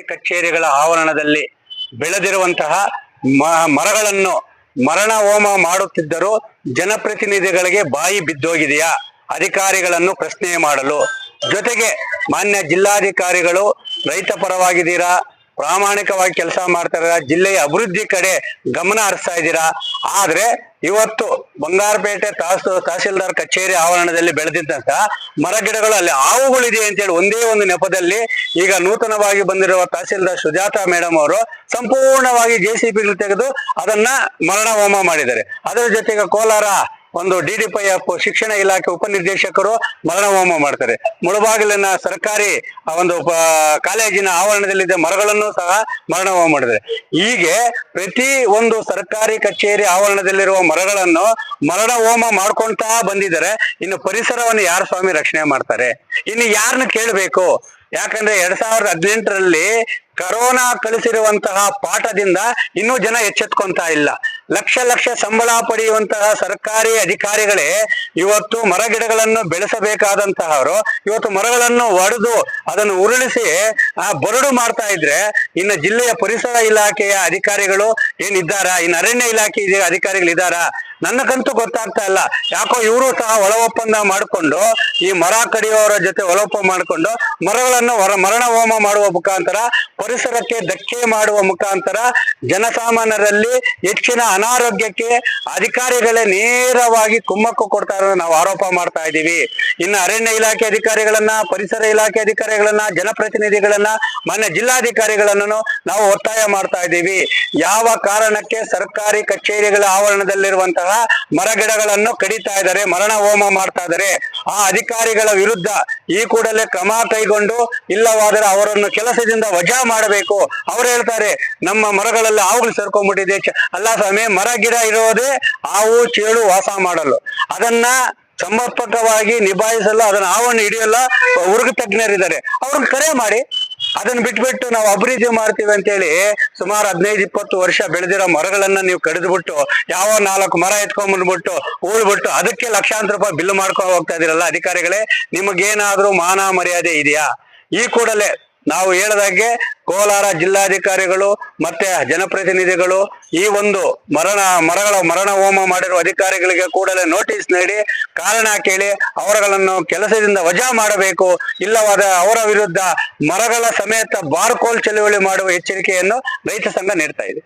ಕಚೇರಿಗಳ ಆವರಣದಲ್ಲಿ ಬೆಳೆದಿರುವಂತಹ ಮರಗಳನ್ನು ಮರಣ ಹೋಮ ಮಾಡುತ್ತಿದ್ದರೂ ಜನಪ್ರತಿನಿಧಿಗಳಿಗೆ ಬಾಯಿ ಬಿದ್ದೋಗಿದೆಯಾ? ಅಧಿಕಾರಿಗಳನ್ನು ಪ್ರಶ್ನೆ ಮಾಡಲು. ಜೊತೆಗೆ ಮಾನ್ಯ ಜಿಲ್ಲಾಧಿಕಾರಿಗಳು, ರೈತ ಪರವಾಗಿದ್ದೀರಾ? ಪ್ರಾಮಾಣಿಕವಾಗಿ ಕೆಲಸ ಮಾಡ್ತಾರ ಜಿಲ್ಲೆಯ ಅಭಿವೃದ್ಧಿ ಕಡೆ ಗಮನ ಹರಿಸ್ತಾ ಇದ್ದೀರಾ? ಆದ್ರೆ ಇವತ್ತು ಬಂಗಾರಪೇಟೆ ತಾಸು ತಹಸೀಲ್ದಾರ್ ಕಚೇರಿ ಆವರಣದಲ್ಲಿ ಬೆಳೆದಿದ್ದಂತ ಮರಗಿಡಗಳು ಅಲ್ಲಿ ಹಾವುಗಳಿದೆ ಅಂತೇಳಿ ಒಂದೇ ಒಂದು ನೆಪದಲ್ಲಿ ಈಗ ನೂತನವಾಗಿ ಬಂದಿರುವ ತಹಸೀಲ್ದಾರ್ ಸುಜಾತಾ ಮೇಡಮ್ ಅವರು ಸಂಪೂರ್ಣವಾಗಿ ಜೆ ಸಿ ತೆಗೆದು ಅದನ್ನ ಮರಣ ಹೋಮ ಮಾಡಿದ್ದಾರೆ. ಅದರ ಜೊತೆಗೆ ಕೋಲಾರ ಒಂದು ಡಿ ಡಿ ಪೈ ಎಫ್ ಶಿಕ್ಷಣ ಇಲಾಖೆ ಉಪನಿರ್ದೇಶಕರು ಮರಣ ಹೋಮ ಮಾಡ್ತಾರೆ. ಮುಳಬಾಗಿಲಿನ ಸರ್ಕಾರಿ ಒಂದು ಕಾಲೇಜಿನ ಆವರಣದಲ್ಲಿದ್ದ ಮರಗಳನ್ನು ಸಹ ಮರಣ ಹೋಮ ಮಾಡಿದ್ದಾರೆ. ಹೀಗೆ ಪ್ರತಿ ಒಂದು ಸರ್ಕಾರಿ ಕಚೇರಿ ಆವರಣದಲ್ಲಿರುವ ಮರಗಳನ್ನು ಮರಣ ಹೋಮ ಮಾಡ್ಕೊಂತಾ ಬಂದಿದ್ದಾರೆ. ಇನ್ನು ಪರಿಸರವನ್ನು ಯಾರು ಸ್ವಾಮಿ ರಕ್ಷಣೆ ಮಾಡ್ತಾರೆ? ಇನ್ನು ಯಾರನ್ನ ಕೇಳಬೇಕು? ಯಾಕಂದ್ರೆ ಎರಡ್ ಸಾವಿರದ ಹದಿನೆಂಟರಲ್ಲಿ ಕರೋನಾ ಕಲಿಸಿರುವಂತಹ ಪಾಠದಿಂದ ಇನ್ನೂ ಜನ ಎಚ್ಚೆತ್ಕೊಂತ ಇಲ್ಲ. ಲಕ್ಷ ಲಕ್ಷ ಸಂಬಳ ಪಡೆಯುವಂತಹ ಸರ್ಕಾರಿ ಅಧಿಕಾರಿಗಳೇ ಇವತ್ತು ಮರ ಗಿಡಗಳನ್ನು ಬೆಳೆಸಬೇಕಾದಂತಹವರು, ಇವತ್ತು ಮರಗಳನ್ನು ಒಡೆದು ಅದನ್ನು ಉರುಳಿಸಿ ಆ ಬರಡು ಮಾಡ್ತಾ ಇದ್ರೆ ಇನ್ನು ಜಿಲ್ಲೆಯ ಪರಿಸರ ಇಲಾಖೆಯ ಅಧಿಕಾರಿಗಳು ಏನಿದ್ದಾರಾ? ಇನ್ನು ಅರಣ್ಯ ಇಲಾಖೆ ಅಧಿಕಾರಿಗಳು ಇದ್ದಾರಾ ನನಗಂತೂ ಗೊತ್ತಾಗ್ತಾ ಇಲ್ಲ. ಯಾಕೋ ಇವರು ಸಹ ಒಳ ಒಪ್ಪಂದ ಮಾಡಿಕೊಂಡು, ಈ ಮರ ಕಡಿಯುವವರ ಜೊತೆ ಒಳ ಒಪ್ಪಂದ ಮಾಡಿಕೊಂಡು ಮರಗಳನ್ನು ಹೊರ ಮರಣ ಹೋಮ ಮಾಡುವ ಮುಖಾಂತರ, ಪರಿಸರಕ್ಕೆ ಧಕ್ಕೆ ಮಾಡುವ ಮುಖಾಂತರ ಜನಸಾಮಾನ್ಯರಲ್ಲಿ ಹೆಚ್ಚಿನ ಅನಾರೋಗ್ಯಕ್ಕೆ ಅಧಿಕಾರಿಗಳೇ ನೇರವಾಗಿ ಕುಮ್ಮಕ್ಕು ಕೊಡ್ತಾ ಇರೋದು ನಾವು ಆರೋಪ ಮಾಡ್ತಾ ಇದ್ದೀವಿ. ಇನ್ನು ಅರಣ್ಯ ಇಲಾಖೆ ಅಧಿಕಾರಿಗಳನ್ನ, ಪರಿಸರ ಇಲಾಖೆ ಅಧಿಕಾರಿಗಳನ್ನ, ಜನಪ್ರತಿನಿಧಿಗಳನ್ನ, ಮಾನ್ಯ ಜಿಲ್ಲಾಧಿಕಾರಿಗಳನ್ನು ನಾವು ಒತ್ತಾಯ ಮಾಡ್ತಾ ಇದ್ದೀವಿ. ಯಾವ ಕಾರಣಕ್ಕೆ ಸರ್ಕಾರಿ ಕಚೇರಿಗಳ ಆವರಣದಲ್ಲಿರುವಂತಹ ಮರಗಿಡಗಳನ್ನು ಕಡಿತಾ ಇದ್ದಾರೆ, ಮರಣ ಹೋಮ ಮಾಡ್ತಾ ಇದ್ದಾರೆ, ಆ ಅಧಿಕಾರಿಗಳ ವಿರುದ್ಧ ಈ ಕೂಡಲೇ ಕ್ರಮ ಕೈಗೊಂಡು ಇಲ್ಲವಾದರೆ ಅವರನ್ನು ಕೆಲಸದಿಂದ ವಜಾ ಮಾಡಬೇಕು. ಅವ್ರು ಹೇಳ್ತಾರೆ, ನಮ್ಮ ಮರಗಳಲ್ಲಿ ಹಾವುಗಳು ಸೇರ್ಕೊಂಡ್ಬಿಟ್ಟಿದೆ. ಅಲ್ಲ ಸ್ವಾಮಿ, ಮರ, ಗಿಡ ಇರೋದೇ ಹಾವು, ಚೇಳು ವಾಸ ಮಾಡಲು. ಅದನ್ನ ಸಮರ್ಪಕವಾಗಿ ನಿಭಾಯಿಸಲು, ಅದನ್ನ ಹಾವನ್ನು ಹಿಡಿಯಲ್ಲ ಉರುಗ ತಜ್ಞರಿದ್ದಾರೆ. ಅವ್ರಿಗೆ ಕರೆ ಮಾಡಿ. ಅದನ್ನ ಬಿಟ್ಬಿಟ್ಟು ನಾವು ಅಭಿವೃದ್ಧಿ ಮಾಡ್ತೀವಿ ಅಂತೇಳಿ ಸುಮಾರು ಹದಿನೈದು, ಇಪ್ಪತ್ತು ವರ್ಷ ಬೆಳೆದಿರೋ ಮರಗಳನ್ನ ನೀವು ಕಡಿದ್ಬಿಟ್ಟು, ಯಾವ ನಾಲ್ಕು ಮರ ಎತ್ಕೊಂಡ್ಬಂದ್ಬಿಟ್ಟು ಉಳ್ಬಿಟ್ಟು ಅದಕ್ಕೆ ಲಕ್ಷಾಂತರ ರೂಪಾಯಿ ಬಿಲ್ ಮಾಡ್ಕೊಂಡು ಹೋಗ್ತಾ ಇದೀರಲ್ಲ ಅಧಿಕಾರಿಗಳೇ, ನಿಮಗೇನಾದ್ರೂ ಮಾನ ಮರ್ಯಾದೆ ಇದೆಯಾ? ಈ ಕೂಡಲೇ ನಾವು ಹೇಳದಾಗೆ ಕೋಲಾರ ಜಿಲ್ಲಾಧಿಕಾರಿಗಳು ಮತ್ತೆ ಜನಪ್ರತಿನಿಧಿಗಳು ಈ ಒಂದು ಮರಣ, ಮರಗಳ ಮರಣ ಹೋಮ ಮಾಡಿರುವ ಅಧಿಕಾರಿಗಳಿಗೆ ಕೂಡಲೇ ನೋಟಿಸ್ ನೀಡಿ ಕಾರಣ ಕೇಳಿ ಅವರುಗಳನ್ನು ಕೆಲಸದಿಂದ ವಜಾ ಮಾಡಬೇಕು, ಇಲ್ಲವಾದ ಅವರ ವಿರುದ್ಧ ಮರಗಳ ಸಮೇತ ಬಾರ್ಕೋಲ್ ಚಳುವಳಿ ಮಾಡುವ ಎಚ್ಚರಿಕೆಯನ್ನು ರೈತ ಸಂಘ ನೀಡ್ತಾ ಇದೆ.